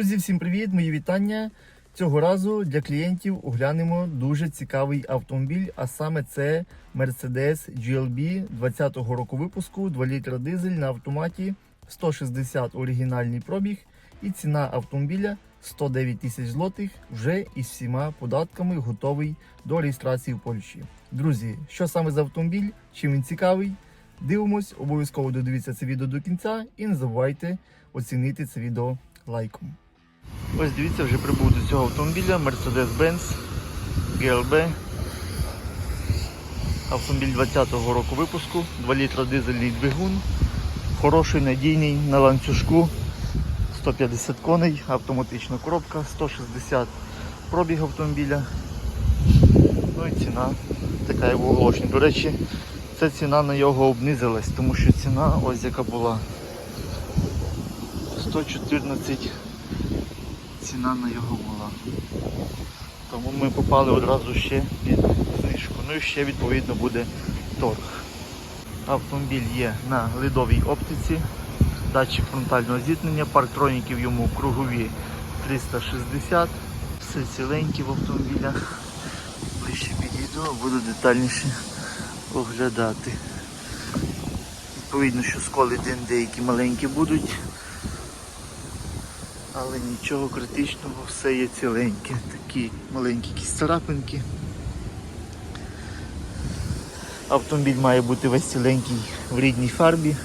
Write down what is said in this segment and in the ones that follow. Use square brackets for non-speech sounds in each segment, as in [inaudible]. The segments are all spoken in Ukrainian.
Друзі, всім привіт! Мої вітання. Цього разу для клієнтів оглянемо дуже цікавий автомобіль, а саме це Mercedes GLB 20-го року випуску, 2 літра дизель на автоматі, 160 оригінальний пробіг і ціна автомобіля 109 тисяч злотих вже із всіма податками готовий до реєстрації в Польщі. Друзі, що саме за автомобіль, чим він цікавий? Дивимось, обов'язково додивіться це відео до кінця і не забувайте оцінити це відео лайком. Ось дивіться, вже прибув до цього автомобіля Mercedes-Benz GLB. Автомобіль 20-го року випуску, 2 літра дизельний двигун, хороший, надійний на ланцюжку, 150 коней, автоматична коробка, 160 пробіг автомобіля. Ну і ціна така як в оголошенні. До речі, ця ціна на його обнизилась, тому що ціна ось яка була 114 ціна на його була. Тому ми попали одразу ще під знижку. Ну і ще відповідно буде торг. Автомобіль є на ледовій оптиці, датчик фронтального зіткнення, парктроніків йому кругові 360. Все ціленьке в автомобілях. Ближче підійду, буду детальніше оглядати. Відповідно, що сколи деякі маленькі будуть. Але нічого критичного, все є ціленьке. Такі маленькі якісь царапинки. Автомобіль має бути весь ціленький в рідній фарбі.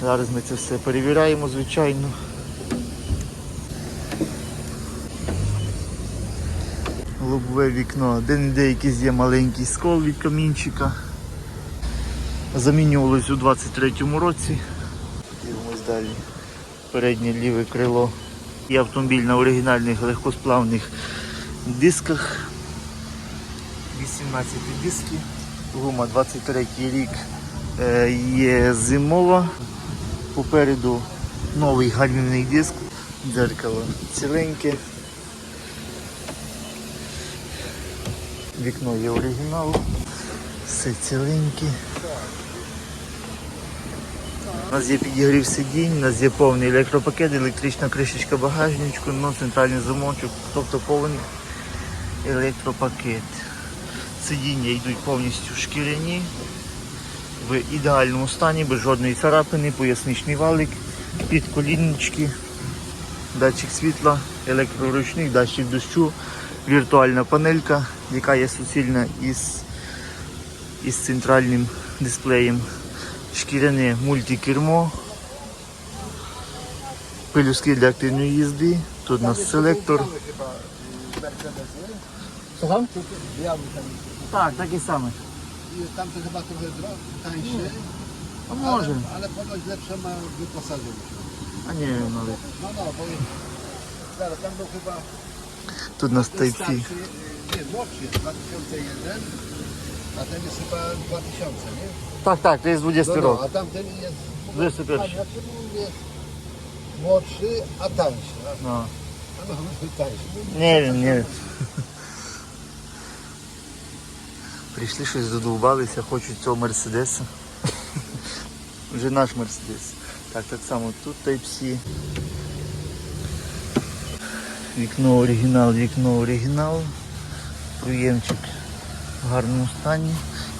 Зараз ми це все перевіряємо, звичайно. Лобове вікно, де-не-де якийсь є маленький скол від камінчика. Замінювалось у 23-му році. Дивимось далі. Переднє ліве крило. І автомобіль на оригінальних легкосплавних дисках. 18 диски. Гума 23 рік е, є зимова. Попереду новий гальмівний диск. Дзеркало ціленьке. Вікно є оригінал. Все ціленьке. У нас є підігрів сидінь, у нас є повний електропакет, електрична кришечка багажничку, ну, центральний замочок, тобто повний електропакет. Сидіння йдуть повністю шкіряні, в ідеальному стані, без жодної царапини, поясничний валик, підколіннички, датчик світла, електроручник, датчик дощу, віртуальна панелька, яка є суцільна із, із центральним дисплеєм шкіряне мультикермо, пелюски для активної їзди, тут у нас селектор. Tak, takie same. I tamte chyba trochę dro- tańsze, A może, ale, ale ponoć lepsze ma wyposażenie. a nie wiem nawet. No no, bo tam był chyba Тут у нас Type-C. młodszy jest 2001, a ten jest chyba 2000, nie? Tak, tak, to jest 20 No, no, rok. a tamten jest 21. A, znaczy jest młodszy, a tańszy. A, No. a no, tańszy. Nie wiem, nie wiem. Прийшли щось задовбалися, хочуть цього Мерседеса. Вже наш Мерседес. Так, так само тут Type-C. Вікно оригінал, вікно оригінал. Приємчик в гарному стані.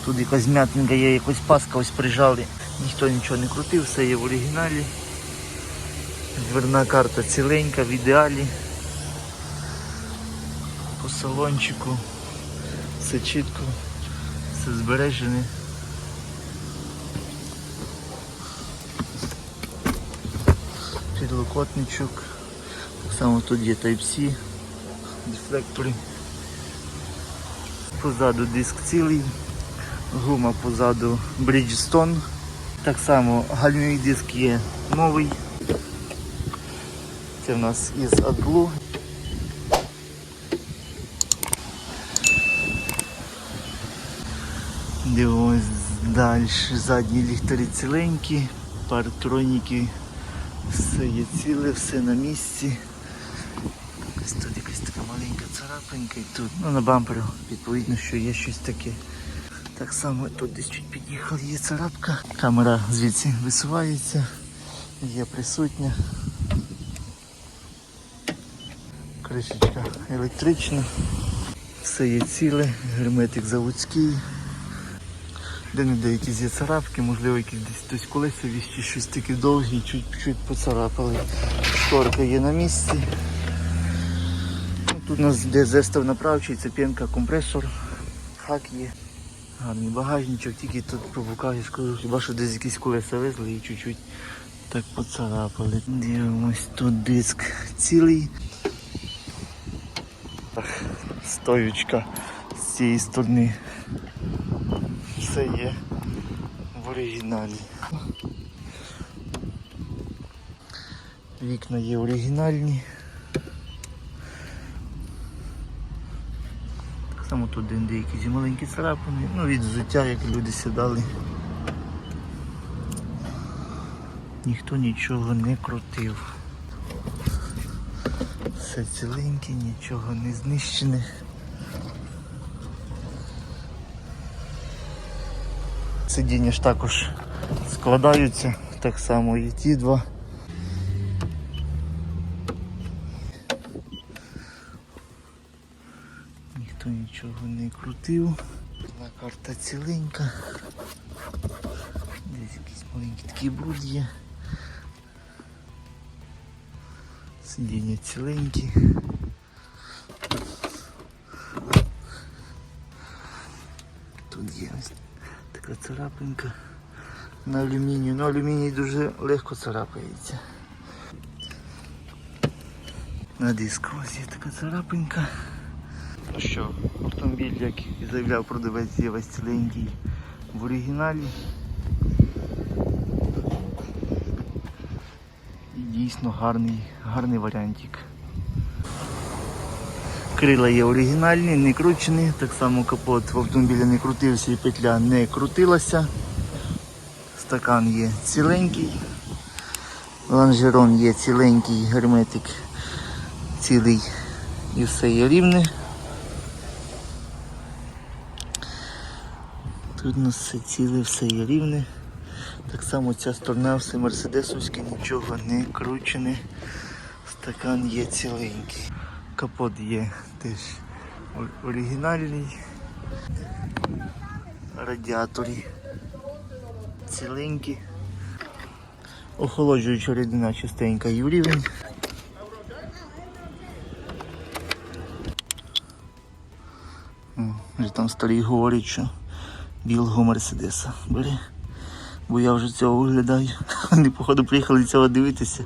Тут якась м'ятинка є, якось паска ось прижали. Ніхто нічого не крутив, все є в оригіналі. Дверна карта ціленька, в ідеалі. По салончику. Все чітко, все збережене. Підлокотничок. Так само тут є Type-C, дефлектори. Позаду диск цілий, гума позаду Bridgestone. Так само гальмівий диск є новий. Це в нас із AdBlue. Дивимось далі. Задні ліхтарі ціленькі, парктроніки, все є ціле, все на місці. Тут якась така маленька царапинка і тут. Ну на бамперу відповідно, що є щось таке. Так само тут десь чуть під'їхав, є царапка. Камера звідси висувається, є присутня. Кришечка електрична. Все є ціле, герметик заводський. Де не де якісь є царапки, можливо, якісь десь хтось колеса віз щось таке довгі, чуть-чуть поцарапали. Шторка є на місці. Тут у нас де зестав направчий, це п'янка, компресор, хак є. Гарний багажничок, тільки тут пробукав, я скажу, хіба що десь якісь колеса везли і чуть-чуть так поцарапали. Дивимось, тут диск цілий. Так, Стоючка з цієї сторони. Все є в оригіналі. Вікна є оригінальні. Само тут де деякі маленькі царапини, ну від взуття, як люди сідали. Ніхто нічого не крутив. Все ціленьке, нічого не знищене. Сидіння ж також складаються, так само і ті два. Ніхто нічого крутив. Одна карта ціленька. Десь якийсь маленький такий бруд є. Сидіння ціленькі. Тут є ось така царапинка на алюмінію. Ну алюміній дуже легко царапається. На диску ось є така царапинка. Ну що, автомобіль, як і заявляв продавець, є весь ціленький в оригіналі. І дійсно гарний, гарний варіантик. Крила є оригінальні, не кручені, так само капот в автомобілі не крутився і петля не крутилася. Стакан є ціленький. Лонжерон є ціленький, герметик цілий і все є рівне. Нас все ціле, все є рівне. Так само ця сторона все мерседесовське, нічого не кручене. Стакан є ціленький. Капот є теж оригінальний. Радіаторі ціленькі. Охолоджуюча рідина чистенька і в рівень. Вже там старий говорить, що білого мерседеса бери. Бо я вже цього виглядаю. [laughs] Вони, походу, приїхали цього дивитися.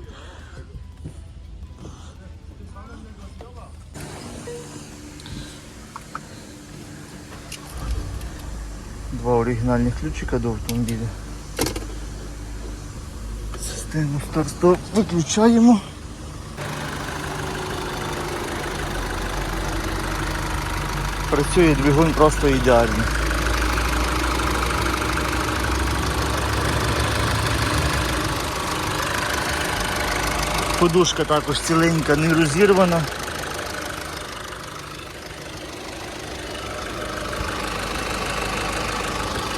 Два оригінальних ключика до автомобіля. Систему старт-стоп виключаємо. Працює двигун просто ідеально. Подушка також ціленька, не розірвана.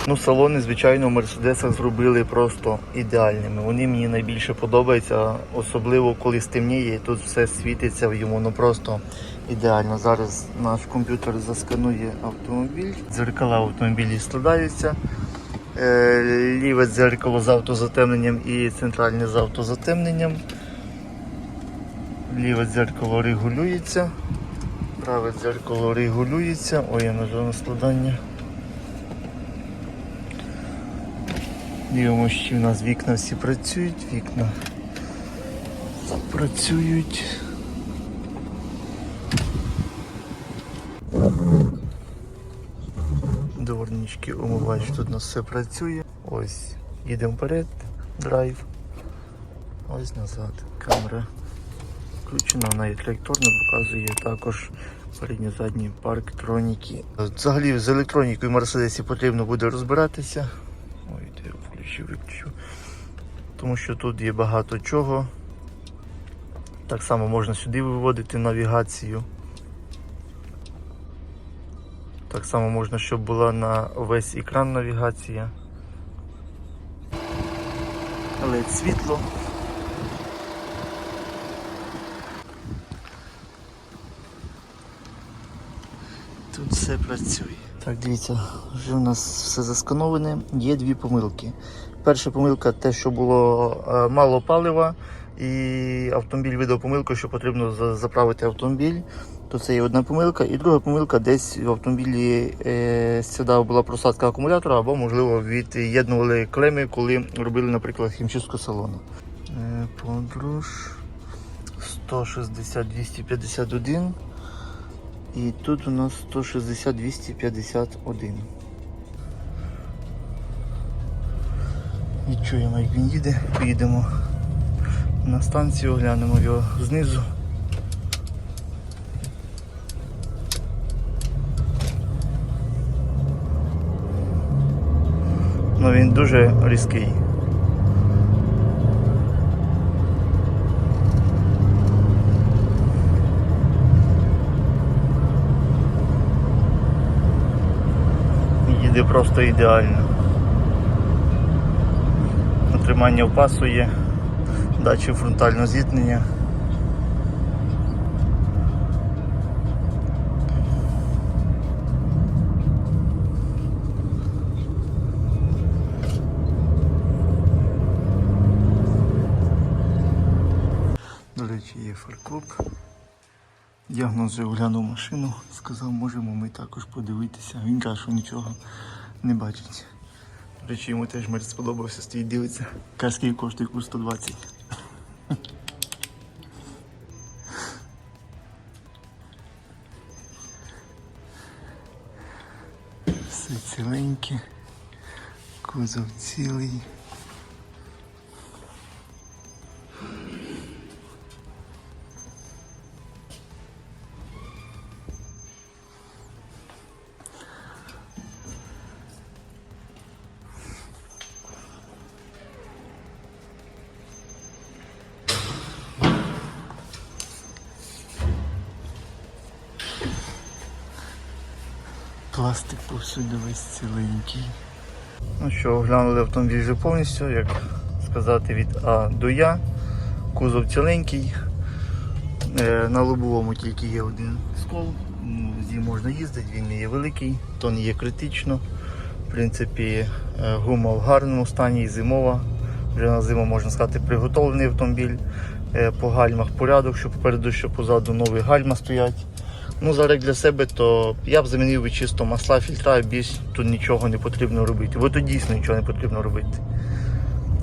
Ну, салони, звичайно, в Мерседесах зробили просто ідеальними. Вони мені найбільше подобаються, особливо коли стемніє, і тут все світиться в йому, ну просто ідеально. Зараз наш комп'ютер засканує автомобіль, дзеркала автомобілі складаються. Е, Ліве дзеркало з автозатемненням і центральне з автозатемненням. Ліве дзеркало регулюється, праве дзеркало регулюється. Ой, я нажав на складання. Дивимося, чи в нас вікна всі працюють, вікна працюють. Дворнички, умивач, тут у нас все працює. Ось, їдемо вперед, драйв. Ось назад. Камера включена, вона є електронна, показує також передні задні парктроніки. Взагалі з електронікою Мерседесі потрібно буде розбиратися. Ой, де я включив, виключив. Тому що тут є багато чого. Так само можна сюди виводити навігацію. Так само можна, щоб була на весь екран навігація. LED світло. Все працює. Так, дивіться, вже у нас все заскановане. Є дві помилки. Перша помилка те, що було е, мало палива, і автомобіль видав помилку, що потрібно заправити автомобіль. То це є одна помилка. І друга помилка десь в автомобілі е, сідав була просадка акумулятора, або, можливо, від'єднували клеми, коли робили, наприклад, хімчистку салону. Е, подорож 160-251. І тут у нас 160-251. Відчуємо, як він їде. Поїдемо на станцію, оглянемо його знизу. Ну він дуже різкий. Просто ідеально. Отримання в пасу є, дачі фронтального зіткнення. До речі, є фаркоп. Діагноз вже оглянув машину, сказав, можемо ми також подивитися. Він каже, що нічого не бачить. До речі, йому теж мерч сподобався, стоїть дивиться. Скільки коштує курс 120. Все ціленьке, кузов цілий. Пластик повсюди весь ціленький. Ну що, оглянули автомобіль вже повністю, як сказати, від А до Я. Кузов ціленький. Е, На лобовому тільки є один скол. З ним можна їздити, він не є великий, то не є критично. В принципі, е, гума в гарному стані і зимова. Вже на зиму можна сказати приготовлений автомобіль. Е, По гальмах порядок, що попереду, що позаду нові гальма стоять. Ну, зараз для себе, то я б замінив би чисто масла, фільтра, більш тут нічого не потрібно робити. Бо тут дійсно нічого не потрібно робити.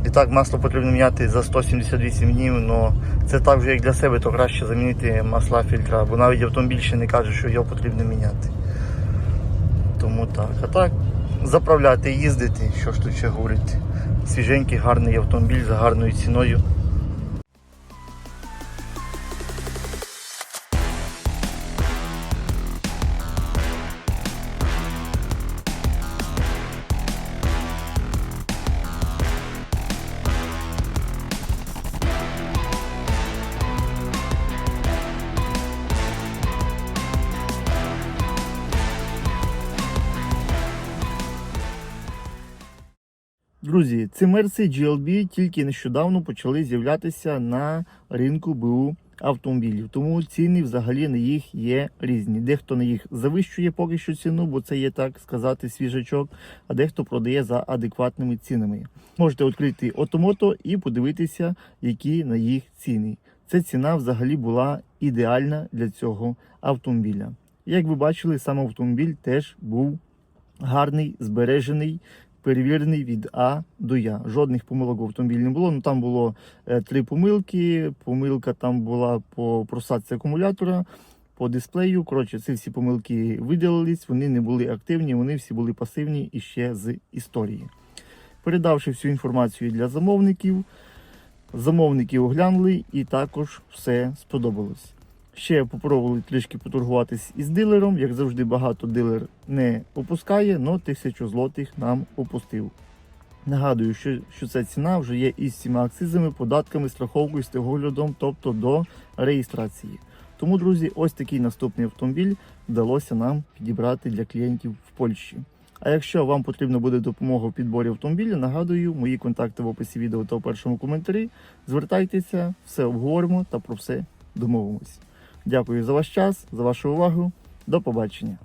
І так масло потрібно міняти за 178 днів, але це так вже як для себе, то краще замінити масла фільтра, бо навіть автомобіль ще не каже, що його потрібно міняти. Тому так. А так, заправляти, їздити, що ж тут ще говорити. Свіженький, гарний автомобіль за гарною ціною. Друзі, ці мерси GLB тільки нещодавно почали з'являтися на ринку БУ автомобілів. Тому ціни взагалі на їх є різні. Дехто на їх завищує поки що ціну, бо це є так сказати свіжачок, а дехто продає за адекватними цінами. Можете відкрити Отомото і подивитися, які на їх ціни. Ця ціна взагалі була ідеальна для цього автомобіля. Як ви бачили, сам автомобіль теж був гарний, збережений перевірений від А до Я. Жодних помилок в автомобілі не було. Ну там було е, три помилки. Помилка там була по просадці акумулятора, по дисплею. Коротше, ці всі помилки видалились, вони не були активні, вони всі були пасивні і ще з історії. Передавши всю інформацію для замовників, замовники оглянули і також все сподобалось. Ще попробували трішки поторгуватись із дилером. Як завжди, багато дилер не опускає, але тисячу злотих нам опустив. Нагадую, що, що ця ціна вже є із всіма акцизами, податками, страховкою, стеголюдом, тобто до реєстрації. Тому, друзі, ось такий наступний автомобіль вдалося нам підібрати для клієнтів в Польщі. А якщо вам потрібна буде допомога в підборі автомобіля, нагадую, мої контакти в описі відео та у першому коментарі. Звертайтеся, все обговоримо та про все домовимось. Дякую за ваш час, за вашу увагу. До побачення.